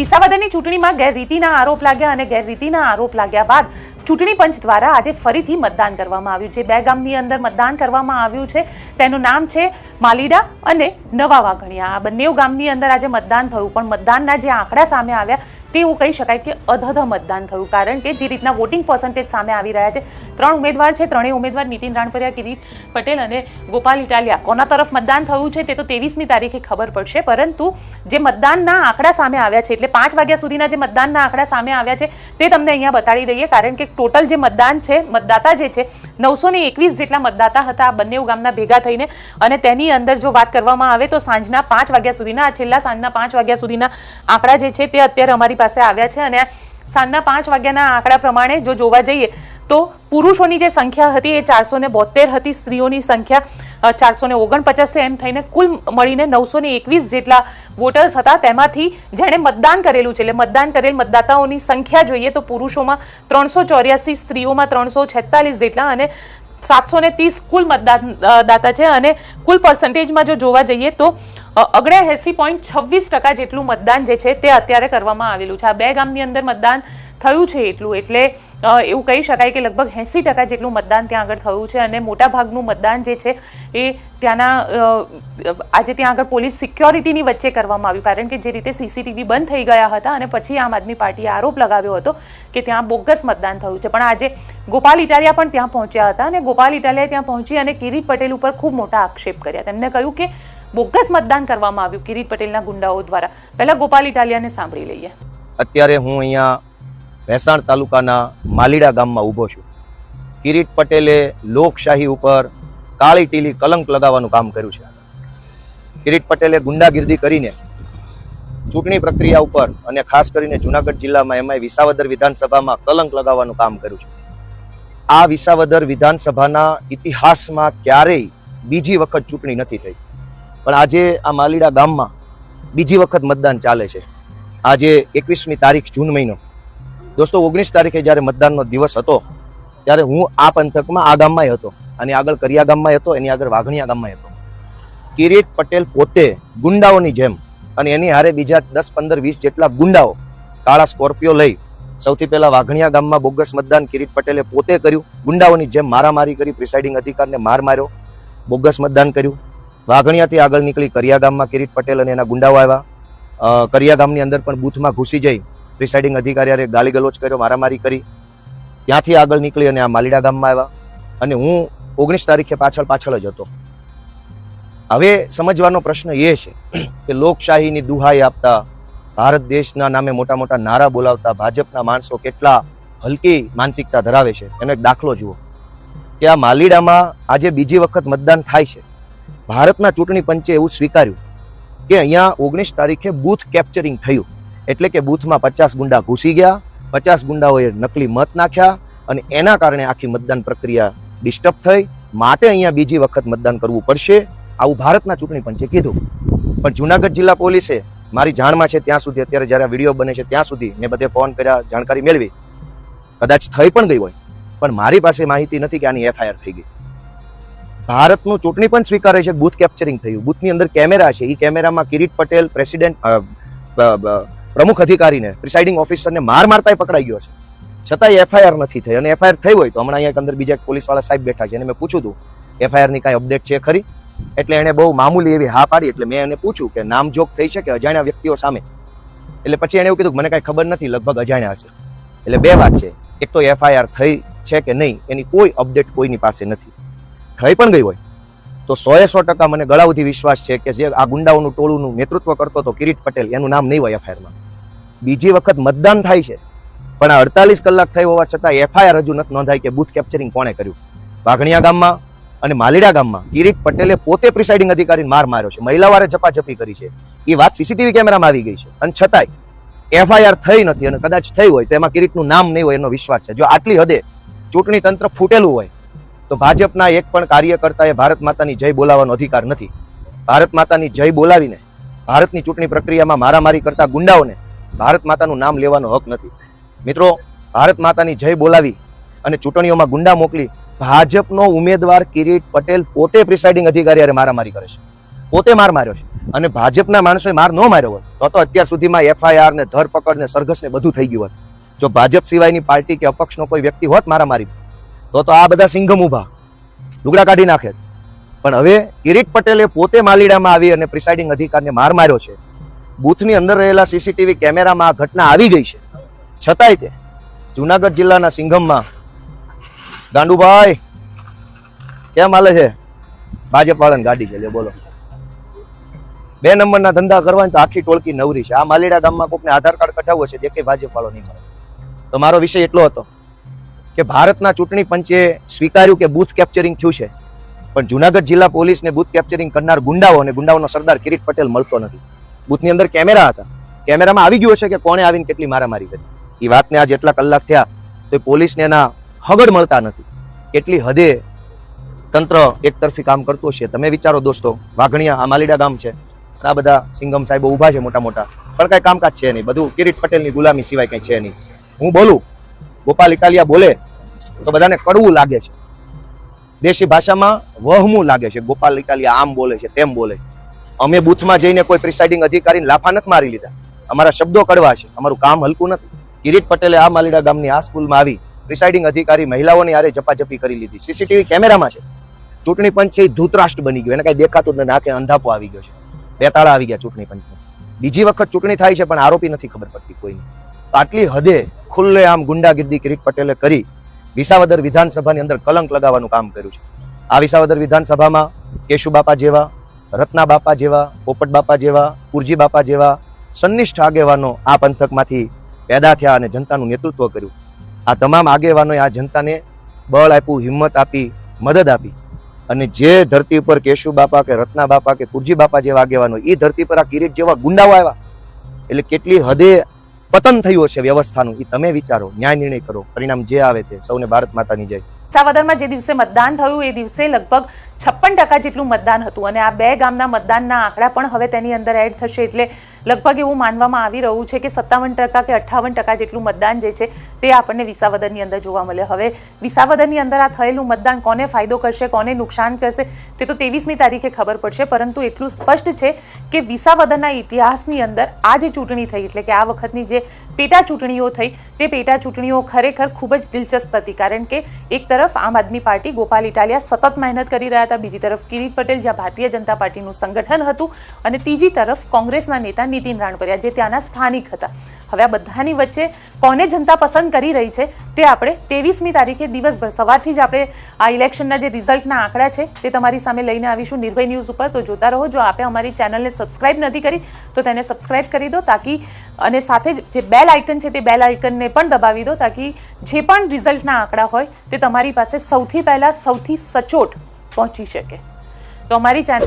વિસાવદરની ચૂંટણીમાં ગેરરીતિના આરોપ લાગ્યા અને ગેરરીતિના આરોપ લાગ્યા બાદ ચૂંટણી પંચ દ્વારા આજે ફરીથી મતદાન કરવામાં આવ્યું છે. બે ગામની અંદર મતદાન કરવામાં આવ્યું છે. તેનું નામ છે માલીડા અને નવા વાઘણિયા આ બંને ગામની અંદર આજે મતદાન થયું, પણ મતદાનના જે આંકડા સામે આવ્યા તે એવું કહી શકાય કે અધધ મતદાન થયું. કારણ કે જે રીતના વોટિંગ પર્સન્ટેજ સામે આવી રહ્યા છે, ત્રણ ઉમેદવાર છે, ત્રણેય ઉમેદવાર નીતિન રાણપરિયા, કિરીટ પટેલ અને ગોપાલ ઇટાલિયા. કોના તરફ મતદાન થયું છે તે તો ત્રેવીસમી તારીખે ખબર પડશે, પરંતુ જે મતદાનના આંકડા સામે આવ્યા છે, એટલે પાંચ વાગ્યા સુધીના જે મતદાનના આંકડા સામે આવ્યા છે, તે તમને અહીંયા બતાડી દઈએ. કારણ કે ટોટલ જે મતદાન છે, મતદાતા જે છે, નવસો ને એકવીસ જેટલા મતદાતા હતા, આ બંને ગામના ભેગા થઈને. અને તેની અંદર જો વાત કરવામાં આવે તો સાંજના પાંચ વાગ્યા સુધીના છેલ્લા સાંજના પાંચ વાગ્યા સુધીના આંકડા જે છે તે અત્યારે અમારી પાસે આવ્યા છે અને સાંજના પાંચ વાગ્યાના આંકડા પ્રમાણે જો જોવા જઈએ તો પુરુષોની જે સંખ્યા હતી એ ચારસો ને બોતેર હતી, સ્ત્રીઓની સંખ્યા ચારસો ને ઓગણપચાસ એમ થઈને કુલ મળીને નવસો ને એકવીસ જેટલા વોટર્સ હતા. તેમાંથી જેણે મતદાન કરેલું છે, એટલે મતદાન કરેલ મતદાતાઓની સંખ્યા જોઈએ તો પુરુષોમાં ત્રણસો ચોર્યાસી, સ્ત્રીઓમાં ત્રણસો છેતાલીસ જેટલા અને સાતસો ને ત્રીસ કુલ મતદાન દાતા છે. અને કુલ પર્સન્ટેજમાં જો જોવા જઈએ તો ઓગણએંસી પોઈન્ટ છવ્વીસ ટકા જેટલું મતદાન જે છે તે અત્યારે કરવામાં આવેલું છે. આ બે ગામની અંદર મતદાન થયું છે એટલું. એટલે એવું કહી શકાય કે લગભગ એંસી ટકા જેટલું મતદાન ત્યાં આગળ થયું છે અને મોટાભાગનું મતદાન જે છે એ ત્યાંના આજે ત્યાં આગળ પોલીસ સિક્યોરિટીની વચ્ચે કરવામાં આવ્યું. કારણ કે જે રીતે સીસીટીવી બંધ થઈ ગયા હતા અને પછી આમ આદમી પાર્ટીએ આરોપ લગાવ્યો હતો કે ત્યાં બોગસ મતદાન થયું છે. પણ આજે ગોપાલ ઇટાલિયા પણ ત્યાં પહોંચ્યા હતા અને ગોપાલ ઇટાલિયા ત્યાં પહોંચી અને કિરીટ પટેલ ઉપર ખૂબ મોટા આક્ષેપ કર્યા. તેમણે કહ્યું કે બોગસ મતદાન કરવામાં આવ્યું કિરીટ પટેલના ગુંડાઓ દ્વારા. પહેલા ગોપાલ ઇટાલિયાને સાંભળી લઈએ. અત્યારે હું અહીંયા ભેસાણ તાલુકાના માલીડા ગામમાં ઊભો છું. કિરીટ પટેલે લોકશાહી ઉપર કાળી ટીલી કલંક લગાવવાનું કામ કર્યું છે. કિરીટ પટેલે ગુંડાગીર્દી કરીને ચૂંટણી પ્રક્રિયા ઉપર અને ખાસ કરીને જુનાગઢ જિલ્લામાં એમાંય વિસાવદર વિધાનસભામાં કલંક લગાવવાનું કામ કર્યું છે. આ વિસાવદર વિધાનસભાના ઇતિહાસમાં ક્યારેય બીજી વખત ચૂંટણી નથી થઈ. પણ આજે આ માલીડા ગામમાં બીજી વખત મતદાન ચાલે છે. આજે એકવીસમી તારીખ જૂન મહિનો. દોસ્તો, ઓગણીસ તારીખે જ્યારે મતદાનનો દિવસ હતો, ત્યારે હું આ પંથકમાં આ ગામમાં હતો અને આગળ કરિયા ગામમાં હતો, એની આગળ વાઘણિયા ગામમાં હતો. કિરીટ પટેલ પોતે ગુંડાઓની જેમ અને એની હારે બીજા દસ, પંદર, વીસ જેટલા ગુંડાઓ કાળા સ્કોર્પિયો લઈ સૌથી પહેલા વાઘણિયા ગામમાં બોગસ મતદાન કિરીટ પટેલે પોતે કર્યું. ગુંડાઓની જેમ મારામારી કરી, પ્રિસાઇડિંગ અધિકારને માર માર્યો. બોગસ મતદાન કર્યું. વાઘણિયાથી આગળ નીકળી કરિયા ગામમાં કિરીટ પટેલ અને એના ગુંડાઓ આવ્યા. કરિયા ગામની અંદર પણ બૂથમાં ઘૂસી જઈ પ્રિસાઇડિંગ અધિકારીએ ગાલી ગલોચ કર્યો, મારામારી કરી. ત્યાંથી આગળ નીકળી અને આ માલીડા ગામમાં આવ્યા. અને હું ઓગણીસ તારીખે પાછળ પાછળ જ હતો. હવે સમજવાનો પ્રશ્ન એ છે કે લોકશાહીની દુહાઈ આપતા ભારત દેશના નામે મોટા મોટા નારા બોલાવતા ભાજપના માણસો કેટલા હલકી માનસિકતા ધરાવે છે? એનો એક દાખલો જુઓ. કે આ માલીડામાં આજે બીજી વખત મતદાન થાય છે. ભારતના ચૂંટણી પંચે એવું સ્વીકાર્યું કે અહીંયા ઓગણીસ તારીખે બૂથ કેપ્ચરિંગ થયું. એટલે કે બૂથમાં પચાસ ગુંડા ઘૂસી ગયા, પચાસ ગુંડાઓએ નકલી મત નાખ્યા અને એના કારણે આખી મતદાન પ્રક્રિયા ડિસ્ટર્બ થઈ. માટે અહીંયા બીજી વખત મતદાન કરવું પડશે આવું ભારતના ચૂંટણી પંચે કીધું. પણ જુનાગઢ જિલ્લા પોલીસે મારી જાણમાં છે ત્યાં સુધી અત્યારે જ્યારે વીડિયો બને છે ત્યાં સુધી મેં બધે ફોન કર્યા, જાણકારી મેળવી. કદાચ થઈ પણ ગઈ હોય. પણ મારી પાસે માહિતી નથી કે આની એફઆઈઆર થઈ ગઈ. ભારતનું ચૂંટણી પણ સ્વીકારે છે, બૂથ કેપ્ચરિંગ થયું. બૂથની અંદર કેમેરા છે. એ કેમેરામાં કિરીટ પટેલ, પ્રેસિડેન્ટ પ્રમુખ અધિકારીને, પ્રિસાઇડિંગ ઓફિસરને માર મારતા પકડાઈ ગયો છે. છતાંય એફઆઈઆર નથી થઈ. અને એફઆઈઆર થઈ હોય તો હમણાં અહીંયા અંદર બીજા પોલીસવાળા સાહેબ બેઠા છે. અને મેં પૂછ્યું હતું એફઆઈઆરની કાંઈ અપડેટ છે ખરી? એટલે એણે બહુ મામૂલી એવી હા પાડી. એટલે મેં એને પૂછ્યું કે નામજોગ થઈ છે કે અજાણ્યા વ્યક્તિઓ સામે? એટલે પછી એણે એવું કીધું મને કાંઈ ખબર નથી, લગભગ અજાણ્યા છે. એટલે બે વાત છે. એક તો એફઆઈઆર થઈ છે કે નહીં, એની કોઈ અપડેટ કોઈની પાસે નથી. થઈ પણ ગઈ હોય, તો સોએ સો ટકા મને ગળાવથી વિશ્વાસ છે કે જે આ ગુંડાઓનું ટોળુંનું નેતૃત્વ કરતો હતો કિરીટ પટેલ, એનું નામ નહીં હોય એફઆઈઆરમાં. બીજી વખત મતદાન થાય છે, પણ આ અડતાલીસ કલાક થઈ હોવા છતાં એફઆઈઆર હજુ નથી નોંધાઈ કે બૂથ કેપ્ચરિંગ કોણે કર્યું. વાઘણિયા ગામમાં અને માલીડા ગામમાં કિરીટ પટેલે પોતે પ્રિસાઇડિંગ અધિકારીને માર માર્યો છે, મહિલાવારે ઝપાઝપી કરી છે. એ વાત સીસીટીવી કેમેરામાં આવી ગઈ છે. અને છતાંય એફઆઈઆર થઈ નથી અને કદાચ થઈ હોય તો એમાં કિરીટનું નામ નહીં હોય એનો વિશ્વાસ છે. જો આટલી હદે ચૂંટણી તંત્ર ફૂટેલું હોય તો ભાજપના એક પણ કાર્યકર્તાએ ભારત માતાની જય બોલાવવાનો અધિકાર નથી. ભારત માતાની જય બોલાવીને, ભારતની ચૂંટણી પ્રક્રિયામાં મારામારી કરતા ગુંડાઓને ભારત માતાનું નામ લેવાનો હક નથી. મિત્રો, ભારત માતાની જય બોલાવી અને ચૂંટણીઓમાં ગુંડા મોકલી ભાજપનો ઉમેદવાર કિરીટ પટેલ પોતે પ્રિસાઇડિંગ અધિકારી અરે મારામારી કરે છે. પોતે માર માર્યો છે. અને ભાજપના માણસોએ માર ન માર્યો હોય, તો તો અત્યાર સુધીમાં એફઆઈઆર ને ધરપકડ ને સરઘસ ને બધું થઈ ગયું હોત જો ભાજપ સિવાયની પાર્ટી કે અપક્ષનો કોઈ વ્યક્તિ હોત મારામારી તો તો આ બધા સિંઘમ ઊભા લુગડા કાઢી નાખે. પણ હવે કિરીટ પટેલે પોતે માલીડામાં આવી અને પ્રિસાઇડિંગ અધિકારને માર માર્યો છે. બૂથની અંદર રહેલા સીસીટીવી કેમેરામાં આ ઘટના આવી ગઈ છે. છતાંય તે જુનાગઢ જિલ્લાના સિંઘમમાં. ગાંડુભાઈ, કેમ હાલે છે? ભાજપ વાળાની ગાડી છે બોલો. બે નંબરના ધંધા કરવાની તો આખી ટોળકી નવરી છે. આ માલીડા ગામમાં કોઈકને આધાર કાર્ડ કઢાવવું છે જે કે ભાજપ વાળો નહીં મળે. તો મારો વિષય એટલો હતો. કે ભારતના ચૂંટણી પંચે સ્વીકાર્યું કે બૂથ કેપ્ચરિંગ થયું છે. પણ જુનાગઢ જિલ્લા પોલીસને બૂથ કેપ્ચરિંગ કરનાર ગુંડાઓ અને ગુંડાઓનો સરદાર કિરીટ પટેલ મળતો નથી. બૂથની અંદર કેમેરા હતા. કેમેરામાં આવી ગયું હશે કે કોણે આવીને કેટલી મારામારી કરી. એ વાતને આ જેટલા કલાક થયા તો પોલીસને એના હગડ મળતા નથી. કેટલી હદે તંત્ર એક તરફી કામ કરતું હશે તમે વિચારો દોસ્તો, વાઘણિયા, આ માલીડા ગામ છે. આ બધા સિંગમ સાહેબો ઊભા છે મોટા મોટા. પણ કાંઈ કામકાજ છે નહીં. બધું કિરીટ પટેલની ગુલામી સિવાય કંઈ છે નહીં. હું બોલું ગોપાલ ઇટાલિયા બોલે, તો બધાને કડવું લાગે છે. દેશી ભાષામાં વહમું લાગે છે. ગોપાલ ઇટાલિયા આમ બોલે છે, તેમ બોલે અમે બૂથમાં જઈને કોઈ પ્રિસાઇડિંગ અધિકારીને લાફા નથી મારી લીધા. અમારા શબ્દો કડવા છે. અમારું કામ હલકું નથી. કિરીટ પટેલે આ માલીડા ગામની આ સ્કૂલમાં આવી પ્રિસાઇડિંગ અધિકારી મહિલાઓની આરે ઝપાઝપી કરી લીધી. સીસીટીવી કેમેરામાં છે. ચૂંટણી પંચ છે એ ધૂતરાષ્ટ્ર બની ગયો. એને કાંઈ દેખાતું નથી. નાખે અંધાપો આવી ગયો છે. બેતાળા આવી ગયા ચૂંટણી પંચમાં બીજી વખત ચૂંટણી થાય છે, પણ આરોપી નથી ખબર પડતી કોઈને. આટલી હદે ખુલ્લે આમ ગુંડાગીર્દી કિરીટ પટેલે કરી વિસાવદર વિધાનસભાની અંદર કલંક લગાવવાનું કામ કર્યું છે. આ વિસાવદર વિધાનસભામાં કેશુબાપા જેવા, રત્ના બાપા જેવા, પોપટ બાપા જેવા કુરજી બાપા જેવા સંનિષ્ઠ આગેવાનો આ પંથકમાંથી પેદા થયા અને જનતાનું નેતૃત્વ કર્યું. આ તમામ આગેવાનોએ આ જનતાને બળ આપ્યું, હિંમત આપી, મદદ આપી. અને જે ધરતી ઉપર કેશુ બાપા કે રત્ના બાપા કે પુરજી બાપા જેવા આગેવાનો એ ધરતી પર આ કિરીટ જેવા ગુંડાઓ આવ્યા. એટલે કેટલી હદે પતન થયું હશે વ્યવસ્થાનું એ તમે વિચારો, ન્યાય નિર્ણય કરો. પરિણામ જે આવે તે, સૌને ભારત માતાની જય. વિસાવદરમાં જે દિવસે મતદાન થયું, એ દિવસે લગભગ છપ્પન ટકા જેટલું મતદાન હતું અને આ બે ગામના મતદાનના આંકડા પણ હવે તેની અંદર એડ થશે એટલે લગભગ એવું માનવામાં આવી રહ્યું છે કે સત્તાવન ટકા કે અઠ્ઠાવન ટકા જેટલું મતદાન જે છે તે આપણને વિસાવદરની અંદર જોવા મળે. હવે વિસાવદરની અંદર આ થયેલું મતદાન કોને ફાયદો કરશે, કોને નુકસાન કરશે, તે તો ત્રેવીસમી તારીખે ખબર પડશે, પરંતુ એટલું સ્પષ્ટ છે કે વિસાવદરના ઇતિહાસની અંદર આ જે ચૂંટણી થઈ, એટલે કે આ વખતની જે પેટા ચૂંટણીઓ થઈ, તે પેટા ચૂંટણીઓ ખરેખર ખૂબ જ દિલચસ્પ હતી. કારણ કે એક તરફ આમ આદમી પાર્ટી ગોપાલ ઇટાલિયા સતત મહેનત કરી રહ્યા હતા. બીજી તરફ કિરીટ પટેલ, જ્યાં ભારતીય જનતા પાર્ટીનું સંગઠન હતું, અને ત્રીજી તરફ કોંગ્રેસના નેતા નીતિન રાણપરિયા, જે ત્યાંના સ્થાનિક હતા. હવે આ બધાની વચ્ચે કોને જનતા પસંદ કરી રહી છે, તે આપણે ત્રેવીસમી તારીખે દિવસભર સવારથી જ આપણે આ ઇલેક્શનના જે રિઝલ્ટના આંકડા છે, તે તમારી સામે લઈને આવીશું નિર્ભય ન્યૂઝ ઉપર. તો જોતા રહો, જો આપે અમારી ચેનલને સબસ્ક્રાઇબ નથી કરી, તો તેને સબસ્ક્રાઇબ કરી દો તાકી અને સાથે જ જે બેલ આઇકન છે, તે બેલ આઇકનને પણ દબાવી દો તાકી જે પણ રિઝલ્ટના આંકડા હોય, તે તમારી પાસે સૌથી પહેલાં સૌથી સચોટ પહોંચી શકે. તો અમારી ચેનલ